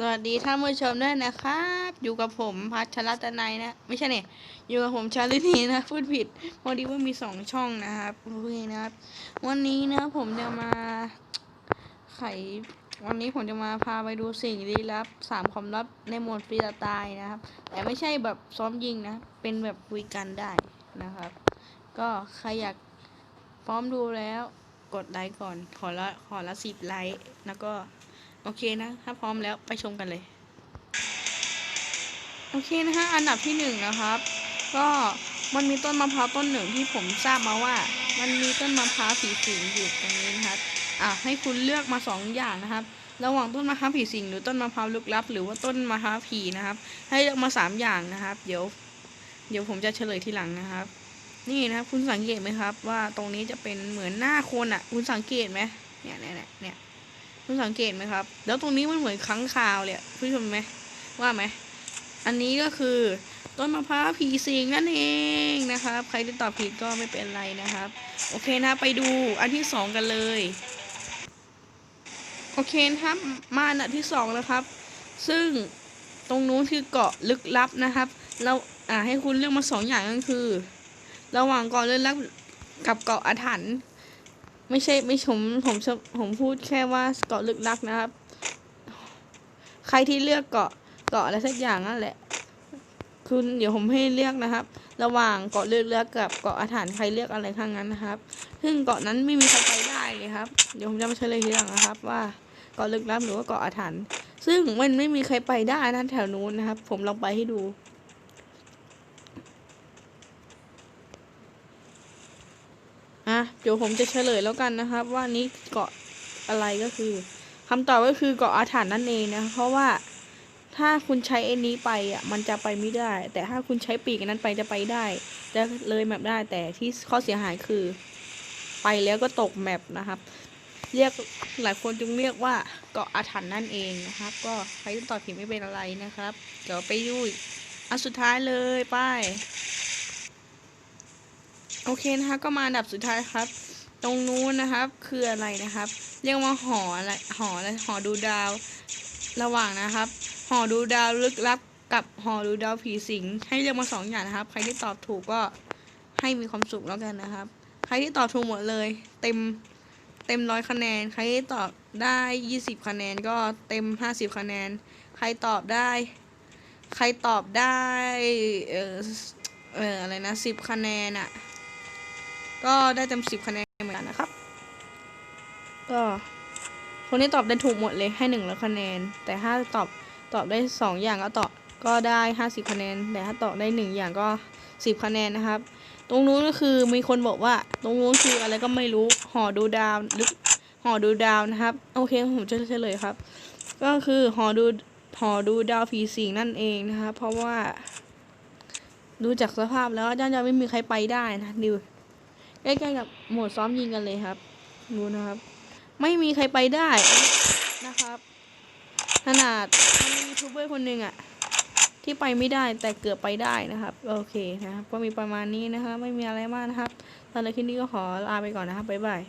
สวัสดีท่านผู้ชมด้วยนะครับ อยู่กับผมพัชรัตนัยนะ ไม่ใช่เนี่ยอยู่กับผมชาลินีนะพูดผิดพอดีว่ามีสองช่องนะครับโอเคนะครับ วันนี้นะผมจะมาไขวันนี้ผมจะมาพาไปดูสิ่งลี้ลับสามความลับในหมดฟรีตล์นะครับ แต่ไม่ใช่แบบซ้อมยิงนะ เป็นแบบคุยกันได้นะครับ ก็ใครอยากพร้อมดูแล้ว กดไลค์ก่อนขอละขอละสิบไลค์แล้วก็ โอเคนะ ถ้าพร้อมแล้วไปชมกันเลย โอเคนะฮะ อันดับที่หนึ่งนะครับ ก็มันมีต้นมะพร้าวต้นหนึ่งที่ผมทราบมาว่า มันมีต้นมะพร้าวผีสิงอยู่ตรงนี้นะครับ อะให้คุณเลือกมาสองอย่างนะครับ ระหว่างต้นมะพร้าวผีสิงหรือต้นมะพร้าวลึกลับ หรือว่าต้นมะพร้าวผีนะครับ ให้เลือกมาสามอย่างนะครับ เดี๋ยว เดี๋ยวผมจะเฉลยทีหลังนะครับ นี่นะครับ คุณสังเกตไหมครับ ว่าตรงนี้จะเป็นเหมือนหน้าคนอะ คุณสังเกตไหมเนี่ยเนี่ยเนี่ยเนี่ย คุณสังเกตไหมครับ แล้วตรงนี้มันเหมือนค้างคาวเลยอะผู้ชมไหมว่าไหม อันนี้ก็คือต้นมะพร้าวผีสิงนั่นเองนะครับ ใครที่ตอบผิดก็ไม่เป็นไรนะครับ โอเคนะไปดูอันที่สองกันเลย โอเคนะครับมาอันที่สองนะครับ ซึ่งตรงนู้นคือเกาะลึกลับนะครับ เราอ่าให้คุณเลือกมาสองอย่างก็คือ ระหว่างเกาะลึกลับกับเกาะอาถรรพ์ ไม่ใช่ไม่ผมผมผมพูดแค่ว่าเกาะลึกลับนะครับ ใครที่เลือกเกาะเกาะอะไรสักอย่างนั่นแหละ คุณเดี๋ยวผมให้เลือกนะครับ ระหว่างเกาะลึกลับกับเกาะอาถรรพ์ใครเลือกอะไรข้างนั้นนะครับ ซึ่งเกาะนั้นไม่มีใครไปได้เลยครับ เดี๋ยวผมจะมาเฉลยทีหลังนะครับ ว่าเกาะลึกลับหรือว่าเกาะอาถรรพ์ซึ่งมันไม่มีใครไปได้นะแถวนู้นนะครับ ผมลองไปให้ดู อะเดี๋ยวผมจะเฉลยแล้วกันนะครับ ว่านี้เกาะอะไรก็คือคำตอบก็คือเกาะอาถรรพ์นั่นเองนะ เพราะว่าถ้าคุณใช้ไอ้นี้ไปอะมันจะไปไม่ได้ แต่ถ้าคุณใช้ปีกนั้นไปจะไปได้จะเลยแมปได้แต่ที่ข้อเสียหายคือ ไปแล้วก็ตกแมปนะครับ เรียกหลายคนจึงเรียกว่าเกาะอาถรรพ์นั่นเองนะครับ ก็ใครที่ตอบผิดไม่เป็นอะไรนะครับ เดี๋ยวไปดูอีกอันสุดท้ายเลยไป โอเคนะคะก็มาอันดับสุดท้ายครับ ตรงนู้นนะครับคืออะไรนะครับ เรียกว่าหออะไรหออะไรหอดูดาว ระหว่างนะครับ หอดูดาวลึกลับกับหอดูดาวผีสิง ให้เลือกมาสองอย่างนะครับ ใครที่ตอบถูกก็ให้มีความสุขแล้วกันนะครับ ใครที่ตอบถูกหมดเลย เต็มเต็มร้อยคะแนน ใครที่ตอบได้ยี่สิบคะแนนก็เต็มห้าสิบคะแนน ใครตอบได้ ใครตอบได้เออเอออะไรนะสิบคะแนนอะ ก็ได้เต็มสิบคะแนนเหมือนกันนะครับ ก็คนที่ตอบได้ถูกหมดเลยให้หนึ่งร้อยคะแนน แต่ถ้าตอบตอบได้สองอย่างก็ตอบก็ได้ห้าสิบคะแนน แต่ถ้าตอบได้หนึ่งอย่างก็สิบคะแนนนะครับ ตรงนู้นก็คือมีคนบอกว่า ตรงนู้นคืออะไรก็ไม่รู้หอดูดาวหรือหอดูดาวนะครับ โอเคผมจะเฉลยครับ ก็คือหอดูหอดูดาวผีสิงนั่นเองนะครับเพราะว่าดูจากสภาพแล้วน่าจะไม่มีใครไปได้นะดิว ใกล้ๆกับโหมดซ้อมยิงกันเลยครับดูนะครับ ไม่มีใครไปได้นะครับ ขนาดมันมียูทูบเบอร์คนหนึ่งอะที่ไปไม่ได้แต่เกือบไปได้นะครับ โอเคนะครับก็มีประมาณนี้นะครับ ไม่มีอะไรมากนะครับตอนนี้คลิปนี้ก็ขอลาไปก่อนนะครับบ๊ายบาย